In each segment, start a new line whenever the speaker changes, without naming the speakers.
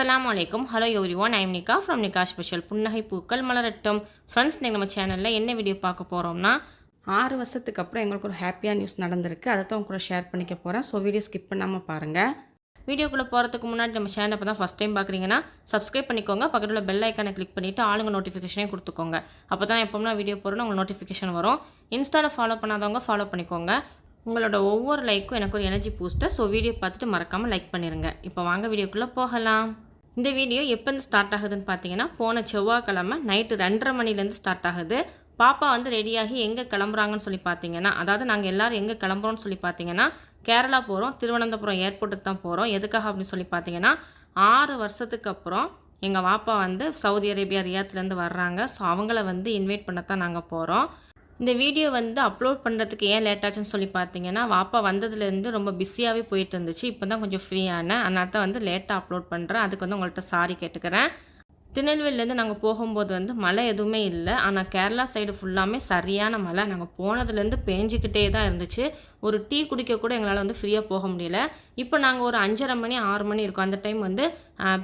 அஸ்லாம் வலைக்கும் hello everyone I'm Nika from Nika special புன்னகை பூக்கள் மலரட்டும். ஃப்ரெண்ட்ஸ் நீங்கள் நம்ம சேனலில் என்ன வீடியோ பார்க்க போகிறோம்னா ஆறு வருஷத்துக்கு அப்புறம் எங்களுக்கு ஒரு ஹாப்பியாக நியூஸ் நடந்திருக்கு. அதை தான் உங்க கூட ஷேர் பண்ணிக்க போகிறேன் ஸோ வீடியோ ஸ்கிப் பண்ணாமல் பாருங்கள் வீடியோக்குள்ளே போகிறதுக்கு முன்னாடி நம்ம சேனல் இப்போ தான் ஃபஸ்ட் டைம் பார்க்குறீங்கன்னா சப்ஸ்கிரைப் பண்ணிக்கோங்க. பக்கத்தில் பெல் ஐக்கானை கிளிக் பண்ணிவிட்டு ஆளுங்க நோட்டிஃபிகேஷனே கொடுத்துக்கோங்க. அப்போ தான் எப்போம்னா வீடியோ போகிறோன்னு உங்களுக்கு நோட்டிஃபிகேஷன் வரும். இன்ஸ்டாவில் ஃபாலோ பண்ணாதவங்க ஃபாலோ பண்ணிக்கோங்க. உங்களோட ஒவ்வொரு லைக்கும் எனக்கு ஒரு எனர்ஜி பூஸ்டர் ஸோ வீடியோ பார்த்துட்டு மறக்காமல் லைக் பண்ணிடுங்க இப்போ வாங்க வீடியோக்குள்ளே போகலாம். இந்த வீடியோ எப்போருந்து ஸ்டார்ட் ஆகுதுன்னு பார்த்தீங்கன்னா போன செவ்வாய்க்கிழமை நைட்டு ரெண்டரை மணிலேருந்து ஸ்டார்ட் ஆகுது. பாப்பா வந்து ரெடியாகி எங்கே கிளம்புறாங்கன்னு சொல்லி பார்த்தீங்கன்னா அதாவது நாங்கள் எல்லோரும் எங்கே கிளம்புறோம்னு சொல்லி பார்த்தீங்கன்னா கேரளா போகிறோம் திருவனந்தபுரம் ஏர்போர்ட்டுக்கு தான் போகிறோம் எதுக்காக அப்படின்னு சொல்லி பார்த்தீங்கன்னா ஆறு வருஷத்துக்கு அப்புறம் எங்கள் வாப்பா வந்து சவுதி அரேபியா ரியாத்துலேருந்து வர்றாங்க. ஸோ அவங்கள வந்து இன்வைட் பண்ண தான் நாங்கள் போகிறோம் இந்த வீடியோ வந்து அப்லோட் பண்ணுறதுக்கு ஏன் லேட்டாச்சுன்னு சொல்லி பார்த்தீங்கன்னா வாப்பா வந்ததுலேருந்து ரொம்ப பிஸியாகவே போயிட்டு இருந்துச்சு இப்போ தான் கொஞ்சம் ஃப்ரீயான அதனால் தான் வந்து லேட்டாக அப்லோட் பண்ணுறேன் அதுக்கு வந்து உங்கள்கிட்ட சாரி கேட்டுக்கிறேன். திருநெல்வேலிலேருந்து நாங்கள் போகும்போது வந்து மழை எதுவுமே இல்லை. ஆனால் கேரளா சைடு ஃபுல்லாமே சரியான மழை. நாங்கள் போனதுலேருந்து பேஞ்சிக்கிட்டே தான் இருந்துச்சு. ஒரு டீ குடிக்க கூட எங்களால் வந்து ஃப்ரீயாக போக முடியல. இப்போ நாங்கள் ஒரு அஞ்சரை மணி ஆறு மணி இருக்கும். அந்த டைம் வந்து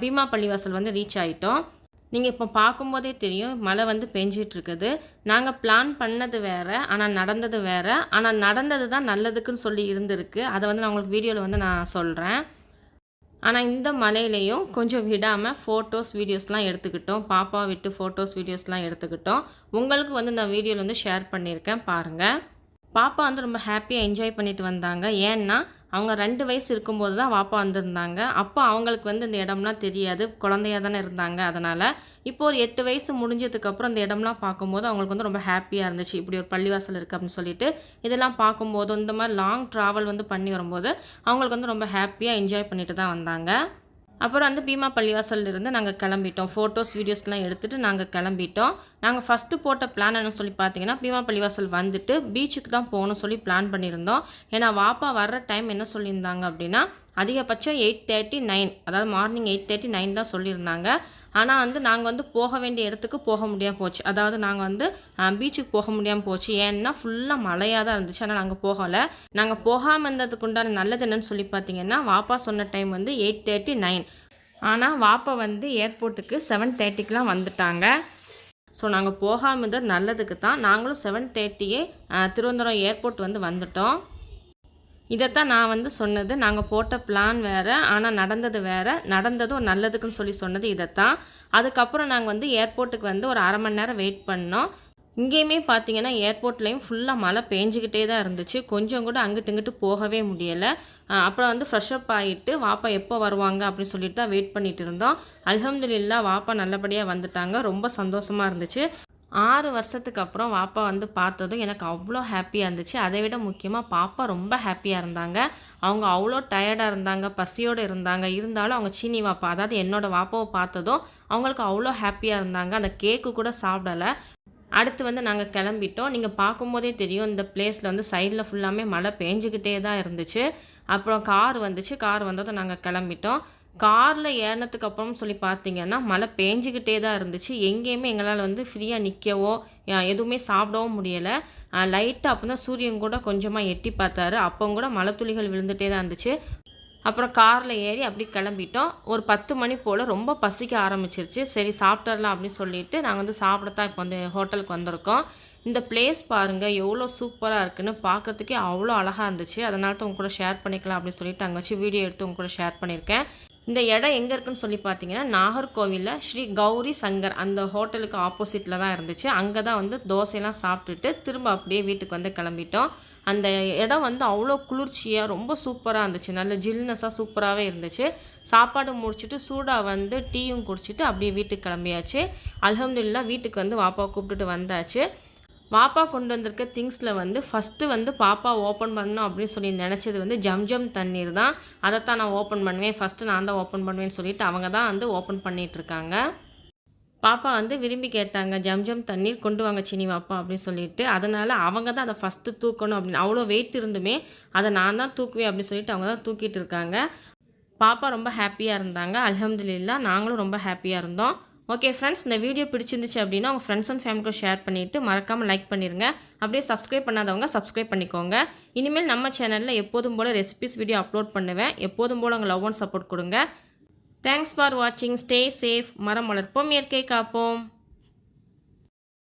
பீமா பள்ளிவாசல் வந்து ரீச் ஆகிட்டோம் நீங்கள் இப்போ பார்க்கும்போதே தெரியும் மழை வந்து பெஞ்சிகிட்ருக்குது நாங்கள் பிளான் பண்ணது வேறு ஆனால் நடந்தது வேறு. ஆனால் நடந்தது தான் நல்லதுக்குன்னு சொல்லி இருந்திருக்கு. அதை வந்து நான் உங்களுக்கு வீடியோவில் வந்து நான் சொல்கிறேன் ஆனால் இந்த மலையிலையும் கொஞ்சம் விடாமல் ஃபோட்டோஸ் வீடியோஸ்லாம் எடுத்துக்கிட்டோம். பாப்பா விட்டு ஃபோட்டோஸ் வீடியோஸ்லாம் எடுத்துக்கிட்டோம். உங்களுக்கு வந்து இந்த வீடியோவில் வந்து ஷேர் பண்ணியிருக்கேன் பாருங்கள் பாப்பா வந்து ரொம்ப ஹாப்பியாக என்ஜாய் பண்ணிட்டு வந்தாங்க. ஏன்னா அவங்க ரெண்டு வயசு இருக்கும்போது தான் வாப்பா வந்திருந்தாங்க. அப்போ அவங்களுக்கு வந்து இந்த இடம்லாம் தெரியாது. குழந்தையாக தானே இருந்தாங்க. அதனால் இப்போ ஒரு எட்டு வயசு முடிஞ்சதுக்கப்புறம் இந்த இடம்லாம் பார்க்கும்போது அவங்களுக்கு வந்து ரொம்ப ஹாப்பியாக இருந்துச்சு. இப்படி ஒரு பள்ளிவாசல் இருக்குது அப்படின்னு சொல்லிட்டு இதெல்லாம் பார்க்கும்போது இந்த மாதிரி லாங் ட்ராவல் வந்து பண்ணி வரும்போது அவங்களுக்கு வந்து ரொம்ப ஹாப்பியாக என்ஜாய் பண்ணிட்டு தான் வந்தாங்க. அப்புறம் வந்து பீமா பள்ளிவாசல்ல இருந்து நாங்கள் கிளம்பிட்டோம் ஃபோட்டோஸ் வீடியோஸ்லாம் எடுத்துகிட்டு நாங்கள் கிளம்பிட்டோம். நாங்கள் ஃபஸ்ட்டு போட்ட பிளான் என்ன சொல்லி பார்த்தீங்கன்னா பீமா பள்ளிவாசல் வந்துட்டு பீச்சுக்கு தான் போகணும்னு சொல்லி பிளான் பண்ணியிருந்தோம். ஏன்னா வாப்பா வர்ற டைம் என்ன சொல்லியிருந்தாங்க அப்படின்னா அதிகபட்சம் எயிட் தேர்ட்டி நைன் அதாவது மார்னிங் எயிட் தேர்ட்டி நைன் தான் சொல்லியிருந்தாங்க. ஆனால் வந்து நாங்கள் வந்து போக வேண்டிய இடத்துக்கு போக முடியாமல் போச்சு. அதாவது நாங்கள் வந்து பீச்சுக்கு போக முடியாமல் போச்சு. ஏன்னா ஃபுல்லாக மழையாக தான் இருந்துச்சு. ஆனால் நாங்கள் போகலை. நாங்கள் போகாமல் இருந்ததுக்கு உண்டான நல்லது என்னன்னு சொல்லி பார்த்தீங்கன்னா வாப்பா சொன்ன டைம் வந்து எயிட் தேர்ட்டி நைன் ஆனால் வாப்பா வந்து ஏர்போர்ட்டுக்கு செவன் தேர்ட்டிக்கெலாம் வந்துட்டாங்க. ஸோ நாங்கள் போகாமல் இருந்தது நல்லதுக்கு தான் நாங்களும் செவன் தேர்ட்டியே திருவனந்தபுரம் ஏர்போர்ட் வந்து வந்துட்டோம். இதைத்தான் நான் வந்து சொன்னது. நாங்கள் போட்ட பிளான் வேறு ஆனால் நடந்தது வேறு. நடந்ததும் நல்லதுக்குன்னு சொல்லி சொன்னது இதைத்தான். அதுக்கப்புறம் நாங்கள் வந்து ஏர்போர்ட்டுக்கு வந்து ஒரு அரை மணி நேரம் வெயிட் பண்ணோம். இங்கேயுமே பார்த்தீங்கன்னா ஏர்போர்ட்லேயும் ஃபுல்லாக மழை பேஞ்சிக்கிட்டே தான் இருந்துச்சு. கொஞ்சம் கூட அங்கிட்டு இங்கிட்டு போகவே முடியலை. அப்புறம் வந்து ஃப்ரெஷ்அப் ஆகிட்டு வாப்பா எப்போ வருவாங்க அப்படின்னு சொல்லிட்டு தான் வெயிட் பண்ணிகிட்டு இருந்தோம். அல்ஹம்துலில்லா வாப்பா நல்லபடியாக வந்துட்டாங்க. ரொம்ப சந்தோஷமாக இருந்துச்சு. ஆறு வருஷத்துக்கு அப்புறம் வாப்பா வந்து பார்த்ததும் எனக்கு அவ்வளோ ஹாப்பியாக இருந்துச்சு. அதை விட முக்கியமாக பாப்பா ரொம்ப ஹாப்பியாக இருந்தாங்க. அவங்க அவ்வளோ டயர்டாக இருந்தாங்க பசியோடு இருந்தாங்க. இருந்தாலும் அவங்க சீனி வாப்பா அதாவது என்னோட வாப்பாவை பார்த்ததும் அவங்களுக்கு அவ்வளோ ஹாப்பியாக இருந்தாங்க. அந்த கேக்கு கூட சாப்பிடலை. அடுத்து வந்து நாங்கள் கிளம்பிட்டோம். நீங்கள் பார்க்கும்போதே தெரியும் இந்த பிளேஸில் வந்து சைடில் ஃபுல்லாமே மழை பேஞ்சிக்கிட்டே தான் இருந்துச்சு. அப்புறம் கார் வந்துச்சு. கார் வந்ததும் நாங்கள் கிளம்பிட்டோம். காரில் ஏறினதுக்கு அப்புறம் சொல்லி பார்த்தீங்கன்னா மழை பேஞ்சிக்கிட்டே தான் இருந்துச்சு. எங்கேயுமே எங்களால் வந்து ஃப்ரீயாக நிற்கவோ எதுவுமே சாப்பிடவும் முடியலை. லைட்டாக அப்போ தான் சூரியன் கூட கொஞ்சமாக எட்டி பார்த்தாரு. அப்போ கூட மழை துளிகள் விழுந்துகிட்டே தான் இருந்துச்சு. அப்புறம் காரில் ஏறி அப்படி கிளம்பிட்டோம். ஒரு பத்து மணி போல் ரொம்ப பசிக்க ஆரம்பிச்சிருச்சு. சரி சாப்பிட்றலாம் அப்படின்னு சொல்லிட்டு நாங்கள் வந்து சாப்பிடத்தான் இப்போ வந்து ஹோட்டலுக்கு வந்திருக்கோம். இந்த பிளேஸ் பாருங்கள் எவ்வளோ சூப்பராக இருக்குன்னு பார்க்கறதுக்கே அவ்வளோ அழகாக இருந்துச்சு. அதனால தான் உங்க கூட ஷேர் பண்ணிக்கலாம் அப்படின்னு சொல்லிட்டு அங்கே வச்சு வீடியோ எடுத்து உங்க கூட ஷேர் பண்ணியிருக்கேன். இந்த இடம் எங்கே இருக்குன்னு சொல்லி பார்த்தீங்கன்னா நாகர்கோவிலில் ஸ்ரீ கௌரி சங்கர் அந்த ஹோட்டலுக்கு ஆப்போசிட்டில் தான் இருந்துச்சு. அங்கே தான் வந்து தோசையெல்லாம் சாப்பிட்டுட்டு திரும்ப அப்படியே வீட்டுக்கு வந்து கிளம்பிட்டோம். அந்த இடம் வந்து அவ்வளோ குளிர்ச்சியாக ரொம்ப சூப்பராக இருந்துச்சு. நல்ல ஜில்னஸாக சூப்பராகவே இருந்துச்சு. சாப்பாடு முடிச்சுட்டு சூடாக வந்து டீயும் குடிச்சிட்டு அப்படியே வீட்டுக்கு கிளம்பியாச்சு. அலமதுல்லா வீட்டுக்கு வந்து வாப்பாவை கூப்பிட்டுட்டு வந்தாச்சு. பாப்பா கொண்டு வந்திருக்க திங்ஸில் வந்து ஃபஸ்ட்டு வந்து பாப்பா ஓப்பன் பண்ணணும் அப்படின்னு சொல்லி நினச்சது வந்து ஜம்ஜம் தண்ணீர் தான். அதைத்தான் நான் ஓப்பன் பண்ணுவேன். ஃபஸ்ட்டு நான் தான் ஓப்பன் பண்ணுவேன்னு சொல்லிட்டு அவங்க தான் வந்து ஓப்பன் பண்ணிகிட்ருக்காங்க பாப்பா வந்து விரும்பி கேட்டாங்க ஜம்ஜம் தண்ணீர் கொண்டு வாங்க சினி வாப்பா அப்படின்னு சொல்லிட்டு. அதனால் அவங்க தான் அதை ஃபஸ்ட்டு தூக்கணும் அப்படின்னு. அவ்வளோ வெயிட் இருந்துமே அதை நான் தான் தூக்குவேன் அப்படின்னு சொல்லிட்டு அவங்க தான் தூக்கிட்டு இருக்காங்க. பாப்பா ரொம்ப ஹாப்பியாக இருந்தாங்க. அலமதுல்லா நாங்களும் ரொம்ப ஹாப்பியாக இருந்தோம். ஓகே ஃப்ரெண்ட்ஸ் இந்த வீடியோ பிடிச்சிருந்துச்சு அப்படின்னா உங்கள் ஃப்ரெண்ட்ஸ் அண்ட் ஃபேமிலிக்கும் ஷேர் பண்ணிவிட்டு மறக்காமல் லைக் பண்ணிடுங்க அப்படியே சப்ஸ்கிரைப் பண்ணாதவங்க சப்ஸ்கிரைப் பண்ணிக்கோங்க. இனிமேல் நம்ம சேனலில் எப்போதும் போல் ரெசிபிஸ் வீடியோ அப்லோட் பண்ணுவேன். எப்போதும் போல் உங்கள் லவ் அண்ட் சப்போர்ட் கொடுங்க. தேங்க்ஸ் ஃபார் வாட்சிங் ஸ்டே சேஃப் மரம் வளர்ப்போம். இயற்கை காப்போம்.